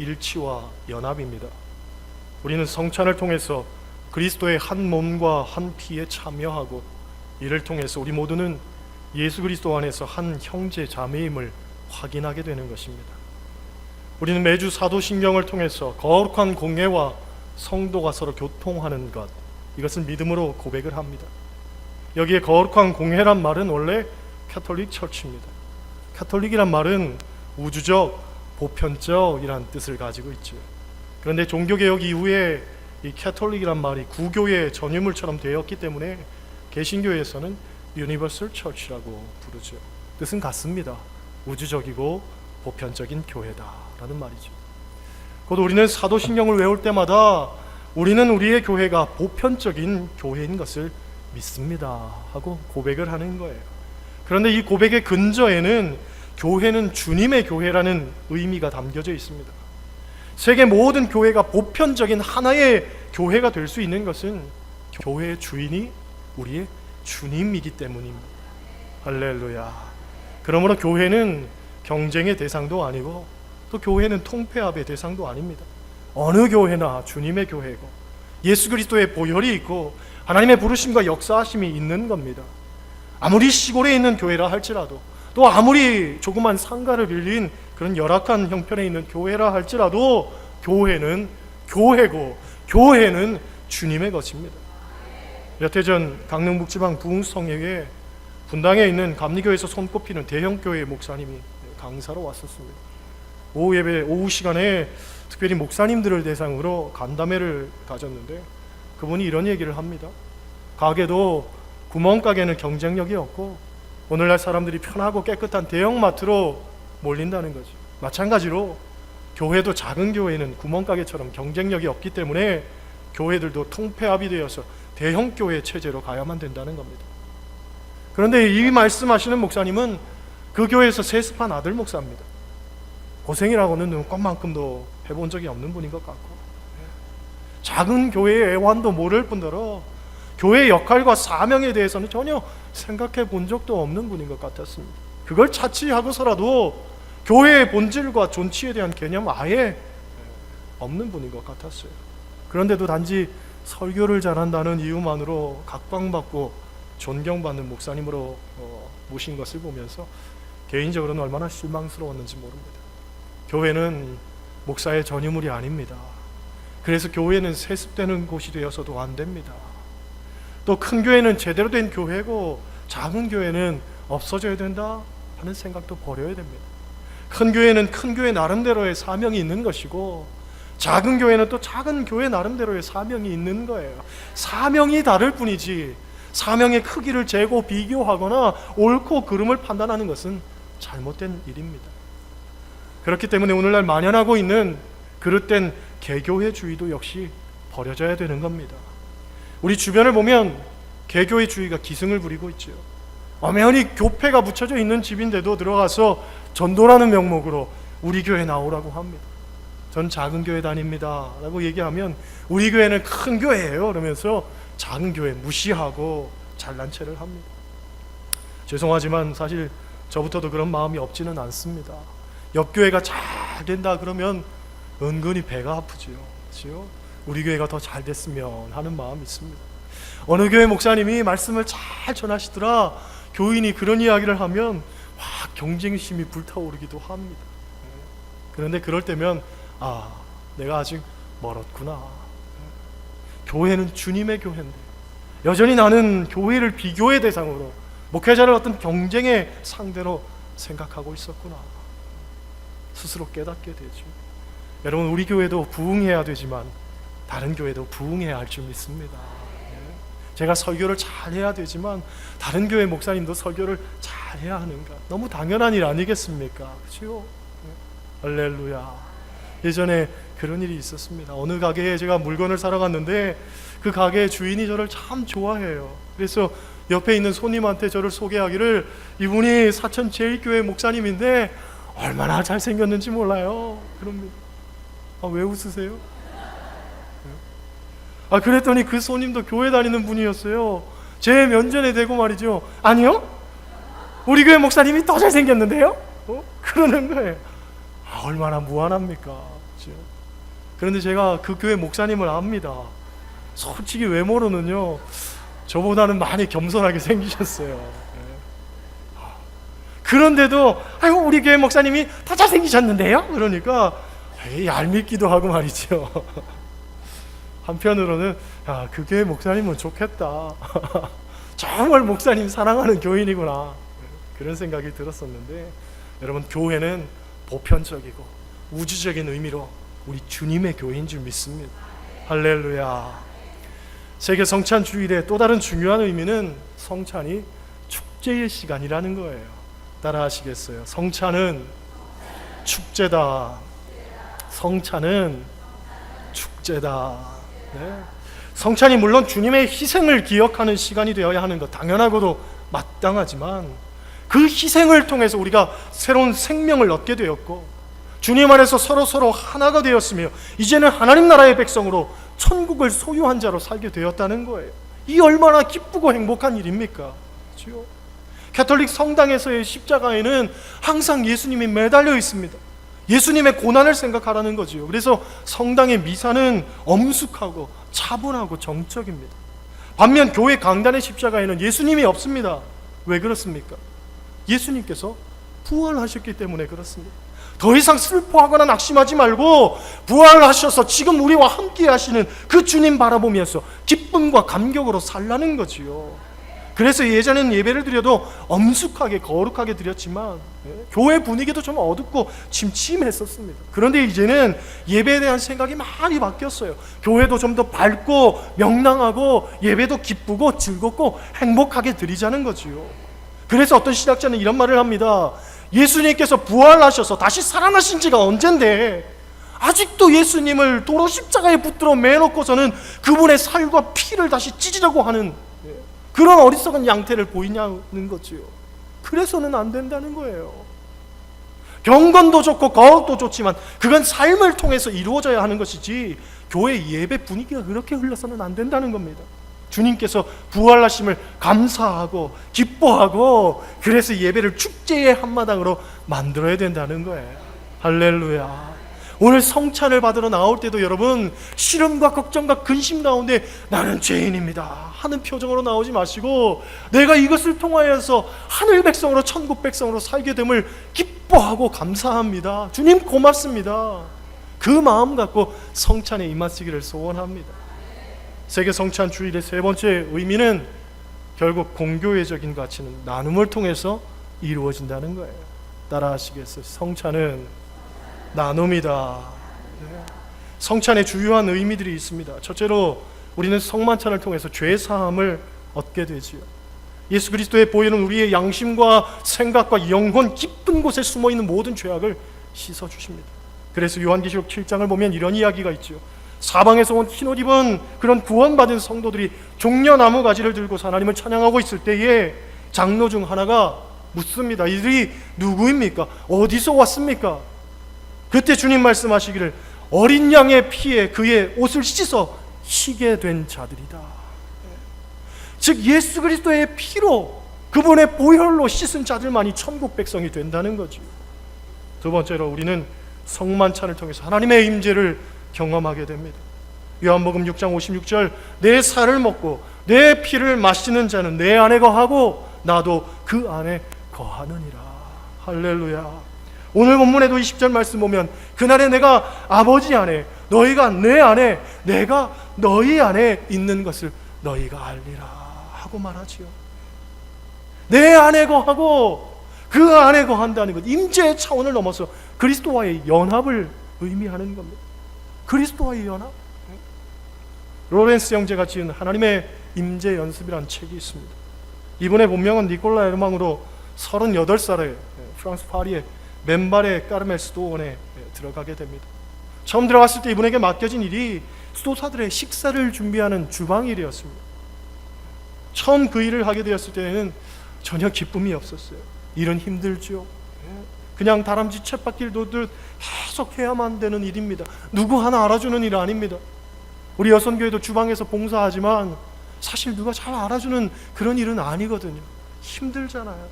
일치와 연합입니다. 우리는 성찬을 통해서 그리스도의 한 몸과 한 피에 참여하고 이를 통해서 우리 모두는 예수 그리스도 안에서 한 형제 자매임을 확인하게 되는 것입니다. 우리는 매주 사도신경을 통해서 거룩한 공예와 성도가 서로 교통하는 것 이것을 믿음으로 고백을 합니다. 여기에 거룩한 공예란 말은 원래 캐톨릭 처치입니다. 캐톨릭이란 말은 우주적, 보편적이란 뜻을 가지고 있죠. 그런데 종교개혁 이후에 이 캐톨릭이란 말이 구교의 전유물처럼 되었기 때문에 개신교에서는 유니버설 처치라고 부르죠. 뜻은 같습니다. 우주적이고 보편적인 교회다라는 말이죠. 곧 우리는 사도신경을 외울 때마다 우리는 우리의 교회가 보편적인 교회인 것을 믿습니다 하고 고백을 하는 거예요. 그런데 이 고백의 근저에는 교회는 주님의 교회라는 의미가 담겨져 있습니다. 세계 모든 교회가 보편적인 하나의 교회가 될 수 있는 것은 교회의 주인이 우리의 주님이기 때문입니다. 할렐루야. 그러므로 교회는 경쟁의 대상도 아니고 또 교회는 통폐합의 대상도 아닙니다. 어느 교회나 주님의 교회고 예수 그리스도의 보혈이 있고 하나님의 부르심과 역사하심이 있는 겁니다. 아무리 시골에 있는 교회라 할지라도 또 아무리 조그만 상가를 빌린 그런 열악한 형편에 있는 교회라 할지라도 교회는 교회고 교회는 주님의 것입니다. 몇해전 강릉 북지방 부흥성회에 분당에 있는 감리교에서 손꼽히는 대형 교회 목사님이 강사로 왔었습니다. 오후 예배 오후 시간에 특별히 목사님들을 대상으로 간담회를 가졌는데 그분이 이런 얘기를 합니다. 가게도 구멍가게는 경쟁력이 없고 오늘날 사람들이 편하고 깨끗한 대형마트로 몰린다는 거죠. 마찬가지로 교회도 작은 교회는 구멍가게처럼 경쟁력이 없기 때문에 교회들도 통폐합이 되어서 대형 교회 체제로 가야만 된다는 겁니다. 그런데 이 말씀하시는 목사님은 그 교회에서 세습한 아들 목사입니다. 고생이라고는 눈꼽만큼도 해본 적이 없는 분인 것 같고 작은 교회의 애환도 모를 뿐더러 교회의 역할과 사명에 대해서는 전혀 생각해 본 적도 없는 분인 것 같았습니다. 그걸 차치하고서라도 교회의 본질과 존치에 대한 개념 아예 없는 분인 것 같았어요. 그런데도 단지 설교를 잘한다는 이유만으로 각광받고 존경받는 목사님으로 어, 모신 것을 보면서 개인적으로는 얼마나 실망스러웠는지 모릅니다. 교회는 목사의 전유물이 아닙니다. 그래서 교회는 세습되는 곳이 되어서도 안 됩니다. 또 큰 교회는 제대로 된 교회고 작은 교회는 없어져야 된다 하는 생각도 버려야 됩니다. 큰 교회는 큰 교회 나름대로의 사명이 있는 것이고 작은 교회는 또 작은 교회 나름대로의 사명이 있는 거예요. 사명이 다를 뿐이지 사명의 크기를 재고 비교하거나 옳고 그름을 판단하는 것은 잘못된 일입니다. 그렇기 때문에 오늘날 만연하고 있는 그릇된 개교회주의도 역시 버려져야 되는 겁니다. 우리 주변을 보면 개교회주의가 기승을 부리고 있죠. 엄연히 교패가 붙여져 있는 집인데도 들어가서 전도라는 명목으로 우리 교회 나오라고 합니다. 전 작은 교회 다닙니다. 라고 얘기하면 우리 교회는 큰 교회예요. 그러면서 작은 교회 무시하고 잘난 체를 합니다. 죄송하지만 사실 저부터도 그런 마음이 없지는 않습니다. 옆 교회가 잘 된다 그러면 은근히 배가 아프지요. 그렇죠? 우리 교회가 더 잘 됐으면 하는 마음이 있습니다. 어느 교회 목사님이 말씀을 잘 전하시더라. 교인이 그런 이야기를 하면 와 경쟁심이 불타오르기도 합니다. 그런데 그럴 때면 아 내가 아직 멀었구나. 교회는 주님의 교회인데 여전히 나는 교회를 비교의 대상으로 목회자를 어떤 경쟁의 상대로 생각하고 있었구나. 스스로 깨닫게 되죠. 여러분 우리 교회도 부흥해야 되지만 다른 교회도 부흥해야 할 줄 믿습니다. 예. 제가 설교를 잘 해야 되지만 다른 교회 목사님도 설교를 잘 해야 하는가? 너무 당연한 일 아니겠습니까? 그렇죠? 예. 할렐루야. 예전에 그런 일이 있었습니다. 어느 가게에 제가 물건을 사러 갔는데 그 가게 주인이 저를 참 좋아해요. 그래서 옆에 있는 손님한테 저를 소개하기를 이분이 사천 제일교회 목사님인데 얼마나 잘생겼는지 몰라요. 그럽니다. 아, 왜 웃으세요? 아, 그랬더니 그 손님도 교회 다니는 분이었어요. 제 면전에 대고 말이죠. 아니요? 우리 교회 목사님이 더 잘생겼는데요? 어? 그러는 거예요. 아, 얼마나 무한합니까? 그죠? 그런데 제가 그 교회 목사님을 압니다. 솔직히 외모로는요, 저보다는 많이 겸손하게 생기셨어요. 예. 그런데도, 아유, 우리 교회 목사님이 더 잘생기셨는데요? 그러니까, 에이, 얄밉기도 하고 말이죠. 한편으로는, 야, 그 교회 목사님은 좋겠다. 정말 목사님 사랑하는 교인이구나. 그런 생각이 들었었는데, 여러분, 교회는 보편적이고 우주적인 의미로 우리 주님의 교회인 줄 믿습니다. 할렐루야. 세계 성찬 주일의 또 다른 중요한 의미는 성찬이 축제의 시간이라는 거예요. 따라 하시겠어요? 성찬은 축제다. 성찬은 축제다. 네. 성찬이 물론 주님의 희생을 기억하는 시간이 되어야 하는 것 당연하고도 마땅하지만 그 희생을 통해서 우리가 새로운 생명을 얻게 되었고 주님 안에서 서로 서로 하나가 되었으며 이제는 하나님 나라의 백성으로 천국을 소유한 자로 살게 되었다는 거예요. 이 얼마나 기쁘고 행복한 일입니까? 그렇죠? 가톨릭 성당에서의 십자가에는 항상 예수님이 매달려 있습니다. 예수님의 고난을 생각하라는 거지요. 그래서 성당의 미사는 엄숙하고 차분하고 정적입니다. 반면 교회 강단의 십자가에는 예수님이 없습니다. 왜 그렇습니까? 예수님께서 부활하셨기 때문에 그렇습니다. 더 이상 슬퍼하거나 낙심하지 말고 부활하셔서 지금 우리와 함께 하시는 그 주님 바라보면서 기쁨과 감격으로 살라는 거지요. 그래서 예전에는 예배를 드려도 엄숙하게 거룩하게 드렸지만 예, 교회 분위기도 좀 어둡고 침침했었습니다. 그런데 이제는 예배에 대한 생각이 많이 바뀌었어요. 교회도 좀 더 밝고 명랑하고 예배도 기쁘고 즐겁고 행복하게 드리자는 거지요. 그래서 어떤 신학자는 이런 말을 합니다. 예수님께서 부활하셔서 다시 살아나신 지가 언젠데 아직도 예수님을 도로 십자가에 붙들어 매놓고서는 그분의 살과 피를 다시 찢으려고 하는 그런 어리석은 양태를 보이냐는 거지요. 그래서는 안 된다는 거예요. 경건도 좋고 거룩도 좋지만 그건 삶을 통해서 이루어져야 하는 것이지 교회 예배 분위기가 그렇게 흘러서는 안 된다는 겁니다. 주님께서 부활하심을 감사하고 기뻐하고 그래서 예배를 축제의 한마당으로 만들어야 된다는 거예요. 할렐루야. 오늘 성찬을 받으러 나올 때도 여러분 시름과 걱정과 근심 가운데 나는 죄인입니다 하는 표정으로 나오지 마시고 내가 이것을 통하여서 하늘 백성으로 천국 백성으로 살게 됨을 기뻐하고 감사합니다. 주님 고맙습니다. 그 마음 갖고 성찬에 임하시기를 소원합니다. 세계 성찬 주일의 세 번째 의미는 결국 공교회적인 가치는 나눔을 통해서 이루어진다는 거예요. 따라하시겠어요? 성찬은 나눔이다. 네. 성찬의 주요한 의미들이 있습니다. 첫째로 우리는 성만찬을 통해서 죄 사함을 얻게 되지요. 예수 그리스도의 보혈은 우리의 양심과 생각과 영혼 깊은 곳에 숨어 있는 모든 죄악을 씻어 주십니다. 그래서 요한계시록 7장을 보면 이런 이야기가 있죠. 사방에서 온 흰옷 입은 그런 구원받은 성도들이 종려 나무 가지를 들고 하나님을 찬양하고 있을 때에 장로 중 하나가 묻습니다. 이들이 누구입니까? 어디서 왔습니까? 그때 주님 말씀하시기를 어린 양의 피에 그의 옷을 씻어 희게 된 자들이다. 즉 예수 그리스도의 피로 그분의 보혈로 씻은 자들만이 천국 백성이 된다는 거죠. 두 번째로 우리는 성만찬을 통해서 하나님의 임재를 경험하게 됩니다. 요한복음 6장 56절 내 살을 먹고 내 피를 마시는 자는 내 안에 거하고 나도 그 안에 거하느니라. 할렐루야. 오늘 본문에도 20절 말씀 보면 그날에 내가 아버지 안에 너희가 내 안에 내가 너희 안에 있는 것을 너희가 알리라 하고 말하지요. 내 안에 거하고 그 안에 거한다는 것 임재의 차원을 넘어서 그리스도와의 연합을 의미하는 겁니다. 그리스도와의 연합. 로렌스 형제가 지은 하나님의 임재 연습이라는 책이 있습니다. 이분의 본명은 니콜라 에르망으로 38살에 프랑스 파리에 맨발의 까르멜 수도원에 들어가게 됩니다. 처음 들어갔을 때 이분에게 맡겨진 일이 수도사들의 식사를 준비하는 주방 일이었습니다. 처음 그 일을 하게 되었을 때는 전혀 기쁨이 없었어요. 일은 힘들죠. 그냥 다람쥐 쳇바퀴를 돌듯 계속 해야만 되는 일입니다. 누구 하나 알아주는 일 아닙니다. 우리 여선교회도 주방에서 봉사하지만 사실 누가 잘 알아주는 그런 일은 아니거든요. 힘들잖아요.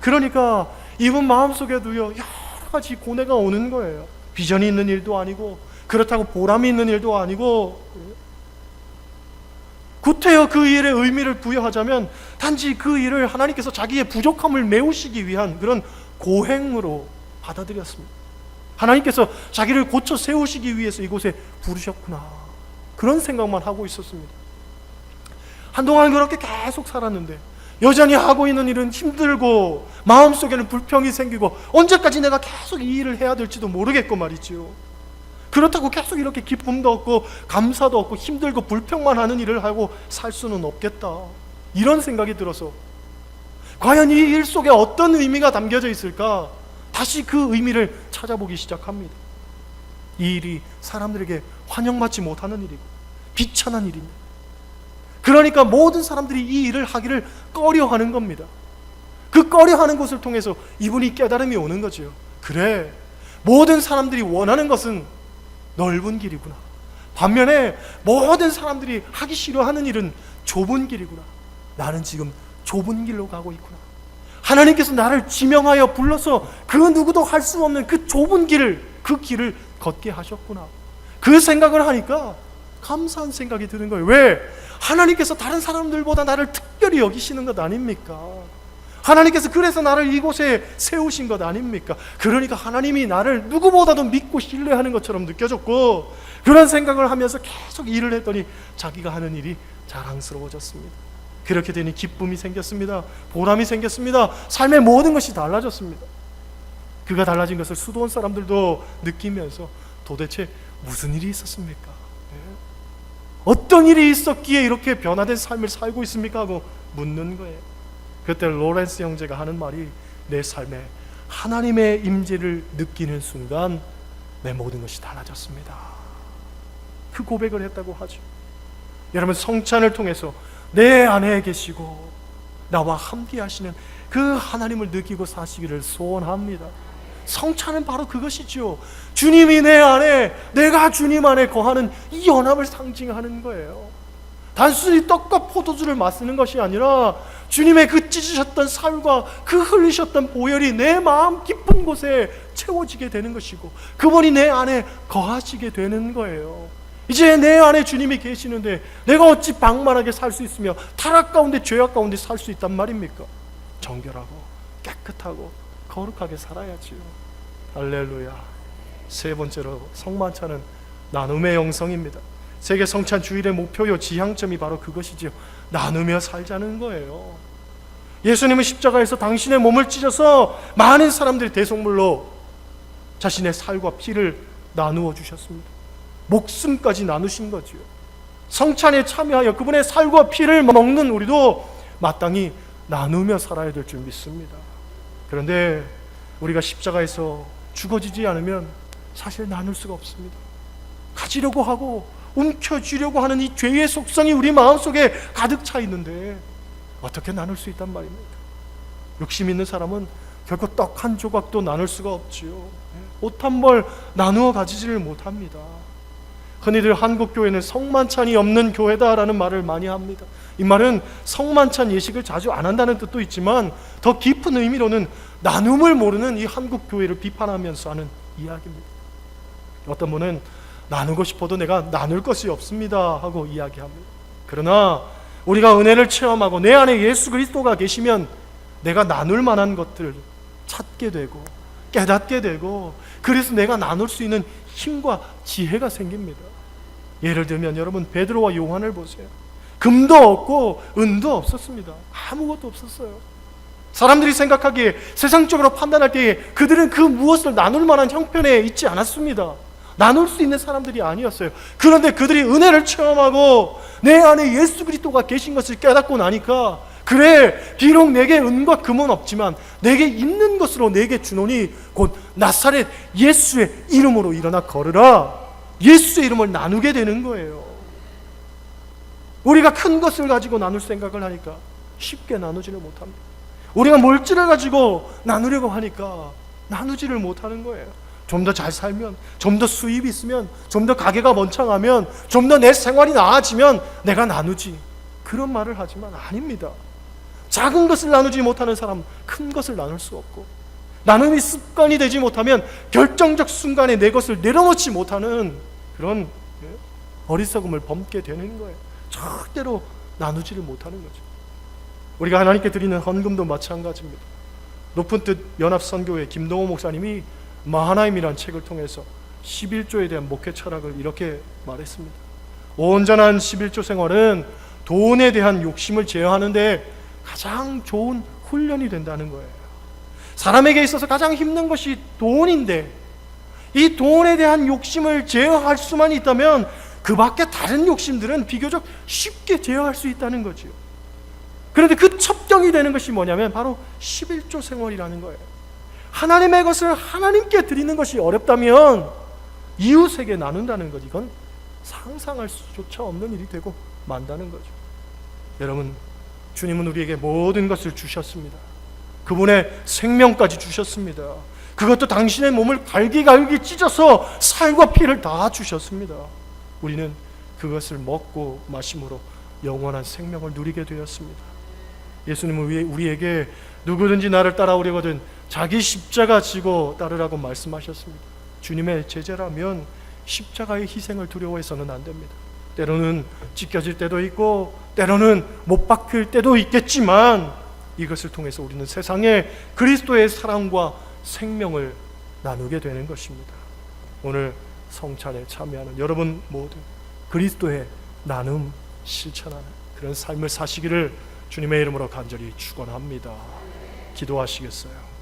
그러니까 이분 마음속에도요 여러 가지 고뇌가 오는 거예요. 비전이 있는 일도 아니고 그렇다고 보람이 있는 일도 아니고 구태여 그 일의 의미를 부여하자면 단지 그 일을 하나님께서 자기의 부족함을 메우시기 위한 그런 고행으로 받아들였습니다. 하나님께서 자기를 고쳐 세우시기 위해서 이곳에 부르셨구나. 그런 생각만 하고 있었습니다. 한동안 그렇게 계속 살았는데 여전히 하고 있는 일은 힘들고 마음속에는 불평이 생기고 언제까지 내가 계속 이 일을 해야 될지도 모르겠고 말이지요. 그렇다고 계속 이렇게 기쁨도 없고 감사도 없고 힘들고 불평만 하는 일을 하고 살 수는 없겠다. 이런 생각이 들어서 과연 이 일 속에 어떤 의미가 담겨져 있을까? 다시 그 의미를 찾아보기 시작합니다. 이 일이 사람들에게 환영받지 못하는 일이고 비천한 일입니다. 그러니까 모든 사람들이 이 일을 하기를 꺼려하는 겁니다. 그 꺼려하는 것을 통해서 이분이 깨달음이 오는 거죠. 그래, 모든 사람들이 원하는 것은 넓은 길이구나. 반면에 모든 사람들이 하기 싫어하는 일은 좁은 길이구나. 나는 지금 좁은 길로 가고 있구나. 하나님께서 나를 지명하여 불러서 그 누구도 할 수 없는 그 좁은 길을 그 길을 걷게 하셨구나. 그 생각을 하니까 감사한 생각이 드는 거예요. 왜? 하나님께서 다른 사람들보다 나를 특별히 여기시는 것 아닙니까? 하나님께서 그래서 나를 이곳에 세우신 것 아닙니까? 그러니까 하나님이 나를 누구보다도 믿고 신뢰하는 것처럼 느껴졌고 그런 생각을 하면서 계속 일을 했더니 자기가 하는 일이 자랑스러워졌습니다. 그렇게 되니 기쁨이 생겼습니다. 보람이 생겼습니다. 삶의 모든 것이 달라졌습니다. 그가 달라진 것을 수도원 사람들도 느끼면서 도대체 무슨 일이 있었습니까? 예? 어떤 일이 있었기에 이렇게 변화된 삶을 살고 있습니까? 하고 묻는 거예요. 그때 로렌스 형제가 하는 말이 내 삶에 하나님의 임재를 느끼는 순간 내 모든 것이 달라졌습니다. 그 고백을 했다고 하죠. 여러분 성찬을 통해서 내 안에 계시고 나와 함께 하시는 그 하나님을 느끼고 사시기를 소원합니다. 성찬은 바로 그것이죠. 주님이 내 안에, 내가 주님 안에 거하는 이 연합을 상징하는 거예요. 단순히 떡과 포도주를 마시는 것이 아니라 주님의 그 찢으셨던 살과 그 흘리셨던 보혈이 내 마음 깊은 곳에 채워지게 되는 것이고 그분이 내 안에 거하시게 되는 거예요. 이제 내 안에 주님이 계시는데 내가 어찌 방만하게 살 수 있으며 타락 가운데 죄악 가운데 살 수 있단 말입니까? 정결하고 깨끗하고 거룩하게 살아야지요. 할렐루야. 세 번째로 성만찬은 나눔의 영성입니다. 세계 성찬 주일의 목표요 지향점이 바로 그것이지요. 나누며 살자는 거예요. 예수님은 십자가에서 당신의 몸을 찢어서 많은 사람들이 대속물로 자신의 살과 피를 나누어 주셨습니다. 목숨까지 나누신 거지요. 성찬에 참여하여 그분의 살과 피를 먹는 우리도 마땅히 나누며 살아야 될 줄 믿습니다. 그런데 우리가 십자가에서 죽어지지 않으면 사실 나눌 수가 없습니다. 가지려고 하고 움켜쥐려고 하는 이 죄의 속성이 우리 마음속에 가득 차 있는데 어떻게 나눌 수 있단 말입니까? 욕심 있는 사람은 결코 떡 한 조각도 나눌 수가 없지요. 옷 한 벌 나누어 가지지를 못합니다. 흔히들 한국 교회는 성만찬이 없는 교회다라는 말을 많이 합니다. 이 말은 성만찬 예식을 자주 안 한다는 뜻도 있지만 더 깊은 의미로는 나눔을 모르는 이 한국 교회를 비판하면서 하는 이야기입니다. 어떤 분은 나누고 싶어도 내가 나눌 것이 없습니다 하고 이야기합니다. 그러나 우리가 은혜를 체험하고 내 안에 예수 그리스도가 계시면 내가 나눌 만한 것들을 찾게 되고 깨닫게 되고 그래서 내가 나눌 수 있는 힘과 지혜가 생깁니다. 예를 들면 여러분 베드로와 요한을 보세요. 금도 없고 은도 없었습니다. 아무것도 없었어요. 사람들이 생각하기에 세상적으로 판단할 때에 그들은 그 무엇을 나눌 만한 형편에 있지 않았습니다. 나눌 수 있는 사람들이 아니었어요. 그런데 그들이 은혜를 체험하고 내 안에 예수 그리스도가 계신 것을 깨닫고 나니까 그래 비록 내게 은과 금은 없지만 내게 있는 것으로 내게 주노니 곧 나사렛 예수의 이름으로 일어나 걸으라. 예수의 이름을 나누게 되는 거예요. 우리가 큰 것을 가지고 나눌 생각을 하니까 쉽게 나누지를 못합니다. 우리가 물질을 가지고 나누려고 하니까 나누지를 못하는 거예요. 좀 더 잘 살면, 좀 더 수입이 있으면, 좀 더 가게가 번창하면, 좀 더 내 생활이 나아지면 내가 나누지. 그런 말을 하지만 아닙니다. 작은 것을 나누지 못하는 사람 큰 것을 나눌 수 없고 나눔이 습관이 되지 못하면 결정적 순간에 내 것을 내려놓지 못하는 그런 예, 어리석음을 범게 되는 거예요. 절대로 나누지를 못하는 거죠. 우리가 하나님께 드리는 헌금도 마찬가지입니다. 높은 뜻 연합선교회 김동호 목사님이 마하나임이라는 책을 통해서 11조에 대한 목회 철학을 이렇게 말했습니다. 온전한 11조 생활은 돈에 대한 욕심을 제어하는데 가장 좋은 훈련이 된다는 거예요. 사람에게 있어서 가장 힘든 것이 돈인데 이 돈에 대한 욕심을 제어할 수만 있다면 그 밖에 다른 욕심들은 비교적 쉽게 제어할 수 있다는 거지요. 그런데 그 첩경이 되는 것이 뭐냐면 바로 11조 생활이라는 거예요. 하나님의 것을 하나님께 드리는 것이 어렵다면 이웃에게 나눈다는 것 이건 상상할 수조차 없는 일이 되고 만다는 거죠. 여러분, 주님은 우리에게 모든 것을 주셨습니다. 그분의 생명까지 주셨습니다. 그것도 당신의 몸을 갈기갈기 찢어서 살과 피를 다 주셨습니다. 우리는 그것을 먹고 마심으로 영원한 생명을 누리게 되었습니다. 예수님은 우리- 우리에게 누구든지 나를 따라오려거든 자기 십자가 지고 따르라고 말씀하셨습니다. 주님의 제자라면 십자가의 희생을 두려워해서는 안 됩니다. 때로는 찢겨질 때도 있고 때로는 못 박힐 때도 있겠지만 이것을 통해서 우리는 세상에 그리스도의 사랑과 생명을 나누게 되는 것입니다. 오늘 성찬에 참여하는 여러분 모두 그리스도의 나눔 실천하는 그런 삶을 사시기를 주님의 이름으로 간절히 축원합니다. 기도하시겠어요.